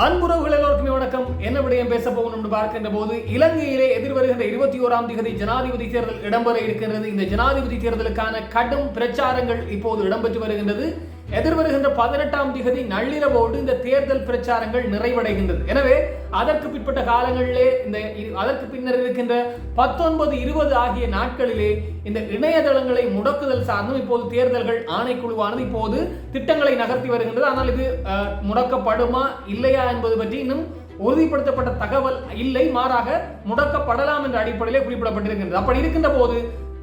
அன்புறவுகள் எல்லோருக்குமே வணக்கம். என்ன விடயம் பேச போகணும் என்று பார்க்கின்ற போது இலங்கையிலே எதிர்வருகின்ற இருபத்தி ஓராம் தேதி ஜனாதிபதி தேர்தல் இடம்பெற இருக்கின்றது. இந்த ஜனாதிபதி தேர்தலுக்கான கடும் பிரச்சாரங்கள் இப்போது இடம்பெற்று வருகின்றது. எதிர்வருகின்ற பதினெட்டாம் திகதி நள்ளிரவோடு இந்த தேர்தல் பிரச்சாரங்கள் நிறைவடைகின்றது. எனவே அதற்கு பிற்பட்ட காலங்களிலே இந்த அதற்கு பின்னர் இருக்கின்ற பத்தொன்பது இருபது ஆகிய நாட்களிலே இந்த இணையதளங்களை முடக்குதல் சார்ந்தும் இப்போது தேர்தல்கள் ஆணைக்குழுவானது இப்போது திட்டங்களை நகர்த்தி வருகின்றது. ஆனால் இது முடக்கப்படுமா இல்லையா என்பது பற்றி இன்னும் உறுதிப்படுத்தப்பட்ட தகவல் இல்லை. மாறாக முடக்கப்படலாம் என்ற அடிப்படையிலே குறிப்பிடப்பட்டிருக்கின்றது. அப்படி இருக்கின்ற போது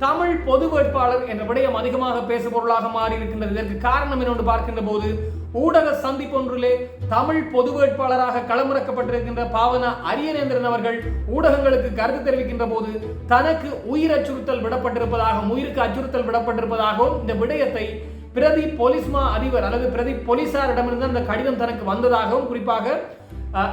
தமிழ் பொது வேட்பாளர் என்ற விடயம் அதிகமாக பேசுபொருளாக மாறி இருக்கின்றது இதற்கு காரணம் என்னொன்று பார்க்கின்ற போது ஊடக சந்திப்பொன்றிலே தமிழ் பொது வேட்பாளராக களமிறக்கப்பட்டிருக்கின்ற பாவனா அரியநேந்திரன் அவர்கள் ஊடகங்களுக்கு கருத்து தெரிவிக்கின்ற போது தனக்கு உயிர் அச்சுறுத்தல் விடப்பட்டிருப்பதாகவும் உயிருக்கு அச்சுறுத்தல் விடப்பட்டிருப்பதாகவும் இந்த விடயத்தை பிரதி போலீஸ்மா அதிபர் அல்லது பிரதி போலீசாரிடமிருந்து அந்த கடிதம் தனக்கு வந்ததாகவும் குறிப்பாக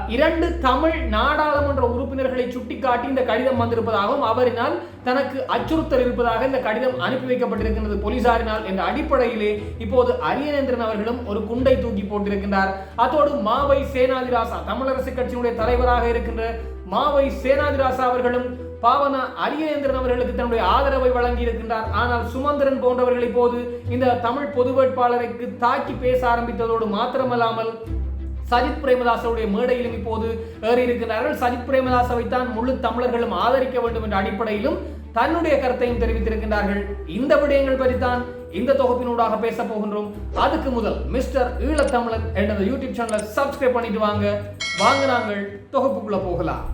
இரண்டு தமிழ் நாடாளுமன்ற உறுப்பினர்களை சுட்டிக்காட்டி இந்த கடிதம் வந்திருப்பதாகவும் அவரினால் தனக்கு அச்சுறுத்தல் இருப்பதாக இந்த கடிதம் அனுப்பி வைக்கப்பட்டிருக்கின்றது போலீசாரினால் என்ற அடிப்படையிலே இப்போது அரியநேந்திரன் அவர்களும் ஒரு குண்டை தூக்கி போட்டிருக்கின்றார். அதோடு மாவை சேனாதிராசா தமிழரசு கட்சியினுடைய தலைவராக இருக்கின்ற மாவை சேனாதிராசா அவர்களும் பாவனா அரியநேந்திரன் அவர்களுக்கு தன்னுடைய ஆதரவை வழங்கி இருக்கின்றார் ஆனால் சுமந்திரன் போன்றவர்கள் இப்போது இந்த தமிழ் பொது வேட்பாளருக்கு தாக்கி பேச ஆரம்பித்ததோடு மாத்திரமல்லாமல் சஜித் பிரேமதாசருடைய மேடையிலும் இப்போது ஏறி இருக்கின்றார்கள். சஜித் பிரேமதாசவை தான் முழு தமிழர்களும் ஆதரிக்க வேண்டும் என்ற அடிப்படையிலும் தன்னுடைய கருத்தையும் தெரிவித்திருக்கின்றார்கள். இந்த விடயங்கள் பற்றி தான் இந்த தொகுப்பினூடாக பேச போகின்றோம். அதுக்கு முதல் மிஸ்டர் ஈழத்தமிழன் என்ற யூடியூப் சேனலை சப்ஸ்கிரைப் பண்ணிட்டு வாங்க. வாங்க நாங்கள் தொகுப்புக்குள்ள போகலாம்.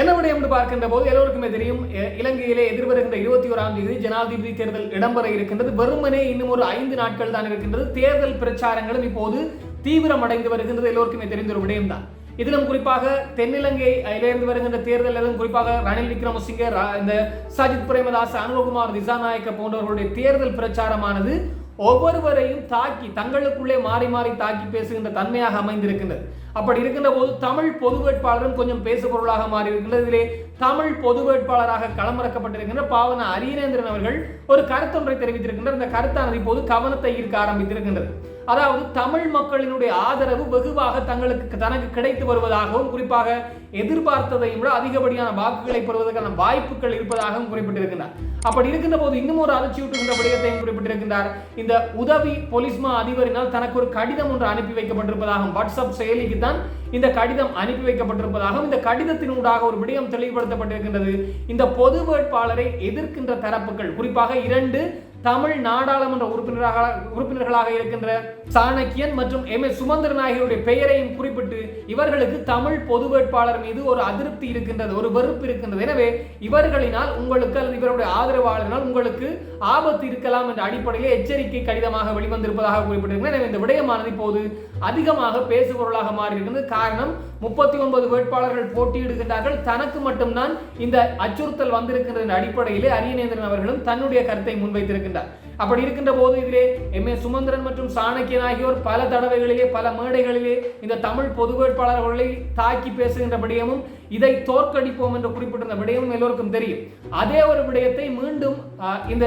என்ன விடயம் என்று பார்க்கின்ற போது எல்லோருக்குமே தெரியும் இலங்கையிலே எதிர்வருகின்ற இருபத்தி ஓராம் தேதி ஜனாதிபதி தேர்தல் இடம்பெற இருக்கின்றது. வெறுமனே இன்னும் ஒரு ஐந்து நாட்கள் தான் இருக்கின்றது. தேர்தல் பிரச்சாரங்களும் இப்போது தீவிரமடைந்து வருகின்றது எல்லோருக்குமே தெரிந்த ஒரு விடயம்தான். இதிலும் குறிப்பாக தென்னிலங்கை இருந்து வருகின்ற தேர்தல் எதுவும் குறிப்பாக ரணில் விக்ரமசிங்க இந்த சஜித் பிரேமதாஸ் அனுரகுமார் திசாநாயக்க போன்றவர்களுடைய தேர்தல் பிரச்சாரமானது ஒவ்வொருவரையும் தாக்கி தங்களுக்குள்ளே மாறி மாறி தாக்கி பேசுகின்ற தன்மையாக அமைந்திருக்கின்றது. அப்படி இருக்கின்ற போது தமிழ் பொது வேட்பாளரும் கொஞ்சம் பேசு பொருளாக மாறி இருக்கின்றது இதிலே தமிழ் பொது வேட்பாளராக களமிறக்கப்பட்டிருக்கின்ற பாவன அரியநேந்திரன் அவர்கள் ஒரு கருத்தொன்றை தெரிவித்திருக்கின்றார். இந்த கருத்தானது இப்போது கவனத்தை ஈர்க்க ஆரம்பித்திருக்கின்றது. அதாவது தமிழ் மக்களினுடைய ஆதரவு வெகுவாக தங்களுக்கு தனக்கு கிடைத்து வருவதாகவும் குறிப்பாக எதிர்பார்த்ததையும் விட அதிகப்படியான வாக்குகளை பெறுவதற்கான வாய்ப்புகள் இருப்பதாகவும் குறிப்பிட்டிருக்கின்றார். அப்படி இருக்கின்ற போது இன்னும் ஒரு அதிர்ச்சியூட்டுகின்ற விடயத்தையும் குறிப்பிட்டிருக்கின்றார். இந்த உதவி போலீஸ்மா அதிபரினால் தனக்கு ஒரு கடிதம் ஒன்று அனுப்பி வைக்கப்பட்டிருப்பதாகவும் வாட்ஸ்அப் செயலிக்கு தான் இந்த கடிதம் அனுப்பி வைக்கப்பட்டிருப்பதாகவும் இந்த கடிதத்தினூடாக ஒரு விடயம் தெளிவுபடுத்தப்பட்டிருக்கின்றது. இந்த பொது வேட்பாளரை எதிர்க்கின்ற தரப்புகள் குறிப்பாக இரண்டு தமிழ் நாடாளுமன்ற உறுப்பினராக உறுப்பினர்களாக இருக்கின்ற சாணக்கியன் மற்றும் எம். எஸ் சுமந்திரன் ஆகியோருடைய பெயரையும் குறிப்பிட்டு இவர்களுக்கு தமிழ் பொது வேட்பாளர் மீது ஒரு அதிருப்தி இருக்கின்றது ஒரு வெறுப்பு இருக்கின்றது. எனவே இவர்களினால் உங்களுக்கு அல்லது இவருடைய ஆதரவாளரினால் உங்களுக்கு ஆபத்து இருக்கலாம் என்ற அடிப்படையில் எச்சரிக்கை கடிதமாக வெளிவந்திருப்பதாக குறிப்பிட்டிருக்கிறார் எனவே இந்த விடயமானது இப்போது அதிகமாக பேசுபொருளாக மாறி காரணம் முப்பத்தி ஒன்பது வேட்பாளர்கள் போட்டியிடுகின்றார்கள். தனக்கு மட்டும்தான் இந்த அச்சுறுத்தல் வந்திருக்கின்ற அடிப்படையிலே அரியநேந்திரன் அவர்களும் தன்னுடைய கருத்தை முன்வைத்திருக்கின்றார். அப்படி இருக்கின்ற போது இதிலே எம். ஏ. சுமந்திரன் மற்றும் சாணக்கியன் ஆகியோர் பல தடவைகளிலே பல மேடைகளிலே இந்த தமிழ் பொது வேட்பாளர்களை தாக்கி பேசுகின்ற விடயமும் இதை தோற்கடிப்போம் என்று குறிப்பிட்டிருந்த விடயமும் எல்லோருக்கும் தெரியும். அதே ஒரு விடயத்தை மீண்டும் ஆஹ், இந்த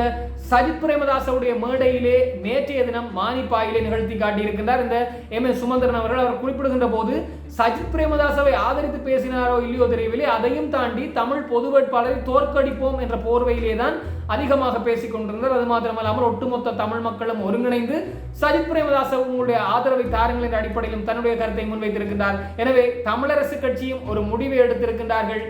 சஜித் பிரேமதாசவுடைய மேடையிலே நேற்றைய தினம் மானிப்பாயிலே நிகழ்த்தி காட்டியிருக்கின்றார். இந்த எம் எஸ் சுமந்திரன் அவர்கள் அவர் குறிப்பிடுகின்ற போது சஜித் பிரேமதாசவை ஆதரித்து பேசினாரோ இல்லையோ தெரியவில்லை. அதையும் தாண்டி தமிழ் பொது வேட்பாளரை தோற்கடிப்போம் என்ற போர்வையிலே தான் அதிகமாக பேசிக் கொண்டிருந்தார். அது மாத்திரமல்லாமல் ஒட்டுமொத்த தமிழ் மக்களும் ஒருங்கிணைந்து சஜித் பிரேமதாச உங்களுடைய ஆதரவை தாருங்கள் என்ற அடிப்படையிலும் தன்னுடைய கருத்தை முன்வைத்திருக்கின்றார். எனவே தமிழரசு கட்சியும் ஒரு முடிவை எடுத்திருக்கின்றார்கள்.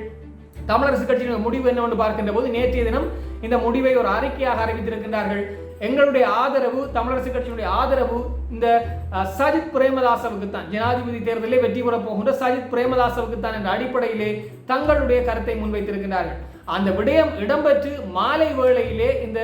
தமிழரசு கட்சியின் முடிவு என்னவென்று பார்க்கின்ற போது நேற்றைய தினம் இந்த முடிவை ஒரு அறிக்கையாக அறிவித்திருக்கின்றார்கள். எங்களுடைய ஆதரவு தமிழரசு கட்சியினுடைய ஆதரவு இந்த சஜித் பிரேமதாசவுக்கு தான். ஜனாதிபதி தேர்தலில் வெற்றி பெற போகின்ற சஜித் பிரேமதாசவுக்கு தான் என்ற அடிப்படையிலே தங்களுடைய கருத்தை முன்வைத்திருக்கிறார்கள் அந்த விடயம் இடம்பெற்று மாலை வேளையிலே இந்த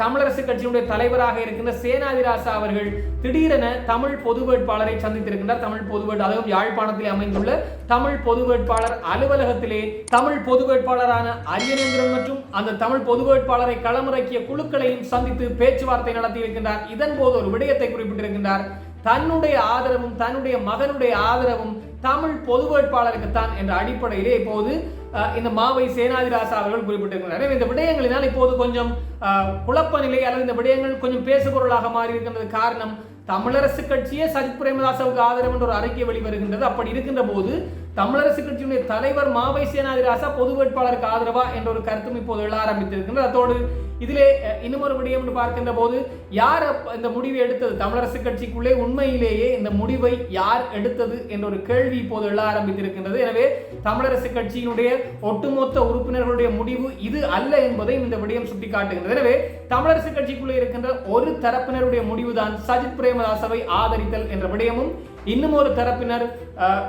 தமிழரசு கட்சியினுடைய தலைவராக இருக்கின்ற சேனாதிராசா அவர்கள் திடீரென தமிழ் பொது வேட்பாளரை சந்தித்திருக்கின்றார். தமிழ் பொது வேட்பாளர் அதுவும் யாழ்ப்பாணத்தில் அமைந்துள்ள தமிழ் பொது வேட்பாளர் அலுவலகத்திலே தமிழ் பொது வேட்பாளரான அரியநேந்திரன் மற்றும் அந்த தமிழ் பொது வேட்பாளரை களமிறக்கிய குழுக்களையும் சந்தித்து பேச்சுவார்த்தை நடத்தியிருக்கின்றார். இதன் போது ஒரு விடயத்தை குறிப்பிட்டிருக்கின்றார். தன்னுடைய ஆதரவும் தன்னுடைய மகனுடைய ஆதரவும் தமிழ் பொது வேட்பாளருக்குத்தான் என்ற அடிப்படையிலே இப்போது இந்த மாவை சேனாதிராசா அவர்கள் குறிப்பிட்டிருக்கிறார். இந்த விடயங்களினால் இப்போது கொஞ்சம் குழப்ப நிலை அல்லது இந்த விடயங்கள் கொஞ்சம் பேசுபொருளாக மாறி இருக்கின்றது காரணம் தமிழரசு கட்சியே சஜித் பிரேமதாசவுக்கு ஆதரவு என்ற ஒரு அறிக்கை வெளிவருகின்றது. அப்படி இருக்கின்ற போது தமிழரசு கட்சியினுடைய தலைவர் மாவை சேனாதிராசா பொது வேட்பாளருக்கு ஆதரவா என்ற ஒரு கருத்தும் இப்போது எழ ஆரம்பித்திருக்கின்றது. அதோடு இதிலே இன்னும் ஒரு விடயம் என்று பார்க்கின்ற போது யார் இந்த முடிவை எடுத்தது? தமிழரசு கட்சிக்குள்ளே உண்மையிலேயே இந்த முடிவை யார் எடுத்தது என்ற ஒரு கேள்வி இப்போது எழ ஆரம்பித்திருக்கின்றது. எனவே தமிழரசு கட்சியினுடைய ஒட்டுமொத்த உறுப்பினர்களுடைய முடிவு இது அல்ல என்பதை இந்த விடயம் சுட்டிக்காட்டுகிறது எனவே தமிழரசு கட்சிக்குள்ளே இருக்கின்ற ஒரு தரப்பினருடைய முடிவுதான் சஜித் பிரேமதாசவை ஆதரித்தல் என்ற விடயமும் இன்னும் ஒரு தரப்பினர்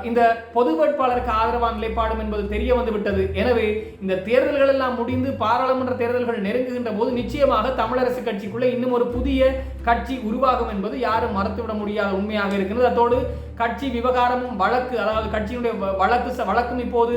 இந்த பொது வேட்பாளருக்கு ஆதரவான நிலைப்பாடும் என்பது தெரிய வந்துவிட்டது. எனவே இந்த தேர்தல்கள் எல்லாம் முடிந்து பாராளுமன்ற தேர்தல்கள் நெருங்குகின்ற போது நிச்சயமாக தமிழரசு கட்சிக்குள்ளே இன்னும் ஒரு புதிய கட்சி உருவாகும் என்பது யாரும் மறுத்துவிட முடியாத உண்மையாக இருக்கிறது. அதோடு கட்சி விவகாரமும் வழக்கு அதாவது கட்சியினுடைய வ- வழக்கு ச- வழக்கும் இப்போது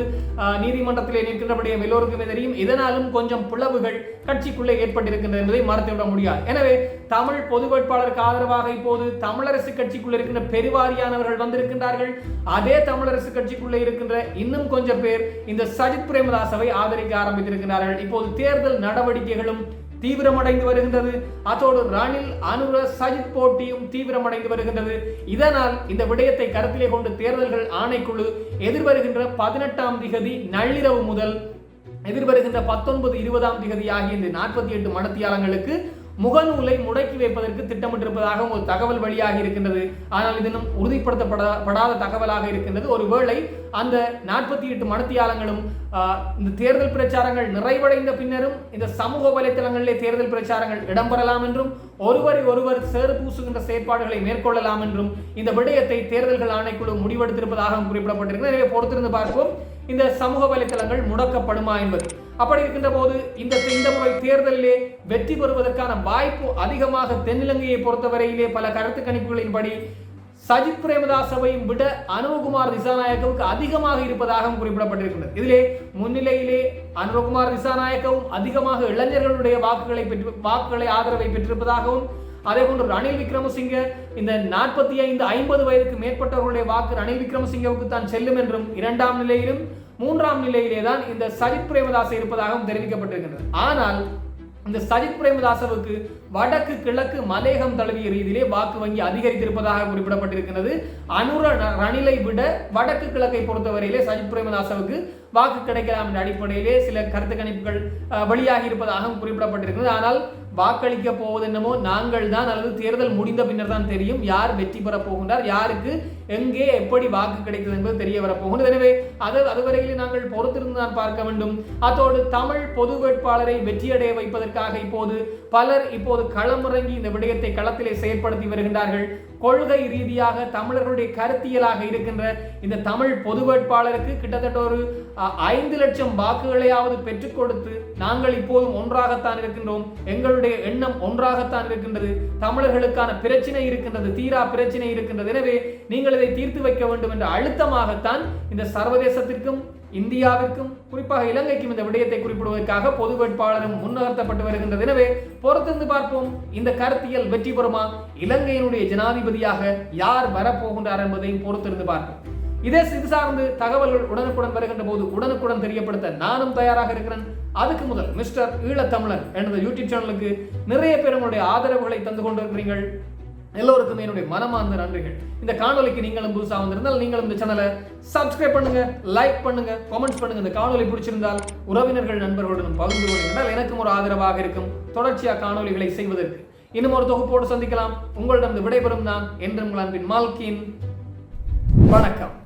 நீதிமன்றத்திலே நிற்கின்றபடியும் எல்லோருக்குமே தெரியும். இதனாலும் கொஞ்சம் பிளவுகள் கட்சிக்குள்ளே ஏற்பட்டிருக்கின்றது என்பதை மறுத்துவிட முடியாது. எனவே தமிழ் பொது வேட்பாளருக்கு ஆதரவாக இப்போது தமிழரசு கட்சிக்குள்ள இருக்கின்ற பெருவாரியானவர்கள் வந்திருக்கின்றார்கள். அதே தமிழரசு கட்சிக்குள்ளே இருக்கின்ற இன்னும் கொஞ்சம் பேர் இந்த சஜித் பிரேமதாசவை ஆதரிக்க ஆரம்பித்திருக்கிறார்கள் இப்போது தேர்தல் நடவடிக்கைகளும் தீவிரமடைந்து வருகின்றது. அதோடு ரணில் அனுர சஜித் போட்டியும் தீவிரமடைந்து வருகின்றது. இதனால் இந்த விடயத்தை கருத்திலே கொண்டு தேர்தல்கள் ஆணைக்குழு எதிர்வருகின்ற பதினெட்டாம் திகதி நள்ளிரவு முதல் எதிர்வருகின்ற பத்தொன்பது இருபதாம் திகதி ஆகிய இந்த நாற்பத்தி எட்டு மணத்தியாலங்களுக்கு முகநூலை முடக்கி வைப்பதற்கு திட்டமிட்டிருப்பதாக ஒரு தகவல் வெளியாகி இருக்கின்றது. ஆனால் இதனும் உறுதிப்படுத்தப்படாத தகவலாக இருக்கின்றது. ஒருவேளை அந்த நாற்பத்தி எட்டு மணத்தியாலங்களும் இந்த தேர்தல் பிரச்சாரங்கள் நிறைவடைந்த பின்னரும் இந்த சமூக வலைத்தளங்களிலே தேர்தல் பிரச்சாரங்கள் இடம்பெறலாம் என்றும் ஒருவரை ஒருவர் சேறு பூசுகின்ற செயற்பாடுகளை மேற்கொள்ளலாம் என்றும் இந்த விடயத்தை தேர்தல்கள் ஆணைக்குழு முடிவெடுத்திருப்பதாகவும் குறிப்பிடப்பட்டிருக்கிறது. எனவே பொறுத்திருந்து பார்ப்போம். இந்த சமூக வலைத்தளங்கள் முடக்கப்படுமா என்பது. அப்படி இருக்கின்ற போது இந்த இந்த முறை தேர்தலிலே வெற்றி பெறுவதற்கான வாய்ப்பு அதிகமாக தென்னிலங்கையை பொறுத்தவரையிலே பல கருத்து கணிப்புகளின்படி சஜித் பிரேமதாசவையும் விட அனுபகுமார் திசாநாயக்கவுக்கு அதிகமாக இருப்பதாகவும் குறிப்பிடப்பட்டிருக்கின்றது. இதிலே முன்னிலையிலே அனுபகுமார் திசாநாயக்கவும் அதிகமாக இளைஞர்களுடைய வாக்குகளை பெற்று வாக்குகளை ஆதரவை பெற்றிருப்பதாகவும் அதே போன்று ரணில் விக்ரமசிங்க இந்த நாற்பத்தி ஐந்து ஐம்பது வயதுக்கு மேற்பட்டவர்களுடைய வாக்கு ரணில் விக்ரமசிங்கவுக்கு தான் செல்லும் என்றும் இரண்டாம் நிலையிலும் மூன்றாம் நிலையிலே தான் இந்த சஜித் பிரேமதாச இருப்பதாகவும் தெரிவிக்கப்பட்டிருக்கின்றது. ஆனால் இந்த சஜித் பிரேமதாசவுக்கு வடக்கு கிழக்கு மலேகம் தழுவிய ரீதியிலே வாக்கு வங்கி அதிகரித்திருப்பதாக குறிப்பிடப்பட்டிருக்கிறது அனுர ரணிலை விட வடக்கு கிழக்கை பொறுத்தவரையிலே சஜித் பிரேமதாசவுக்கு வாக்கு கிடைக்கலாம் என்ற அடிப்படையிலே சில கருத்து கணிப்புகள் வெளியாகி இருப்பதாகவும் குறிப்பிடப்பட்டிருக்கிறது ஆனால் வாக்களிக்க போவது என்னமோ நாங்கள் தான் அல்லது தேர்தல் முடிந்த பின்னர் தான் தெரியும் யார் வெற்றி பெறப் போகின்றார் யாருக்கு எங்கே எப்படி வாக்கு கிடைத்தது என்பது தெரிய வரப்போகின்றது எனவே அது அதுவரையிலே நாங்கள் பொறுத்திருந்து தான் பார்க்க வேண்டும். அதோடு தமிழ் பொது வேட்பாளரை வெற்றியடைய வைப்பதற்காக இப்போது பலர் இப்போது களமிறங்கி இந்த விடயத்தை களத்திலே செயற்படுத்தி வருகின்றார்கள். கொள்கை ரீதியாக தமிழர்களுடைய கருத்தியலாக இருக்கின்ற இந்த தமிழ் பொது வேட்பாளருக்கு கிட்டத்தட்ட ஒரு ஐந்து லட்சம் வாக்குகளையாவது பெற்றுக் கொடுத்து நாங்கள் இப்போதும் ஒன்றாகத்தான் இருக்கின்றோம். எங்களுடைய எண்ணம் ஒன்றாகத்தான் இருக்கின்றது. தமிழர்களுக்கான பிரச்சனை இருக்கின்றது தீரா பிரச்சனை இருக்கின்றது. எனவே நீங்கள் இதை தீர்த்து வைக்க வேண்டும் என்ற அழுத்தமாகத்தான் இந்த சர்வதேசத்திற்கும் இந்தியாவிற்கும் குறிப்பாக இலங்கைக்கும் இந்த விடயத்தை குறிப்பிடுவதற்காக பொது வேட்பாளரும் முன்னகர்த்தப்பட்டு வருகின்றது. எனவே பொறுத்திருந்து பார்ப்போம் இந்த கருத்தியல் வெற்றி பெறுமா? இலங்கையினுடைய ஜனாதிபதியாக யார் வரப்போகின்றார் என்பதையும் பொறுத்திருந்து பார்ப்போம். இதே இது சார்ந்து தகவல்கள் உடனுக்குடன் வருகின்ற போது உடனுக்குடன் தெரியப்படுத்த நானும் தயாராக இருக்கிறேன். அதுக்கு முதல் மிஸ்டர் ஈழத்தமிழன் எனது யூடியூப் சேனலுக்கு நிறைய பேர் உங்களுடைய ஆதரவுகளை தந்து கொண்டிருக்கிறீர்கள். எல்லோருக்குமே என்னுடைய மனமார்ந்த நன்றிகள். இந்த காணொலிக்கு நீங்களும் புதுசாக வந்திருந்தால் நீங்களும் இந்த சேனலை சப்ஸ்கிரைப் பண்ணுங்க லைக் பண்ணுங்க கமெண்ட்ஸ் பண்ணுங்க. இந்த காணொலி பிடிச்சிருந்தால் உறவினர்கள் நண்பர்களுடன் பகிர்ந்து கொள்ளுங்கள். எனக்கும் ஒரு ஆதரவாக இருக்கும். தொடர்ச்சியாக காணொலிகளை செய்வதற்கு. இன்னும் ஒரு தொகுப்போடு சந்திக்கலாம். உங்களிடம் விடைபெறும் நான் என்றும் அன்பின் மால்கின். வணக்கம்.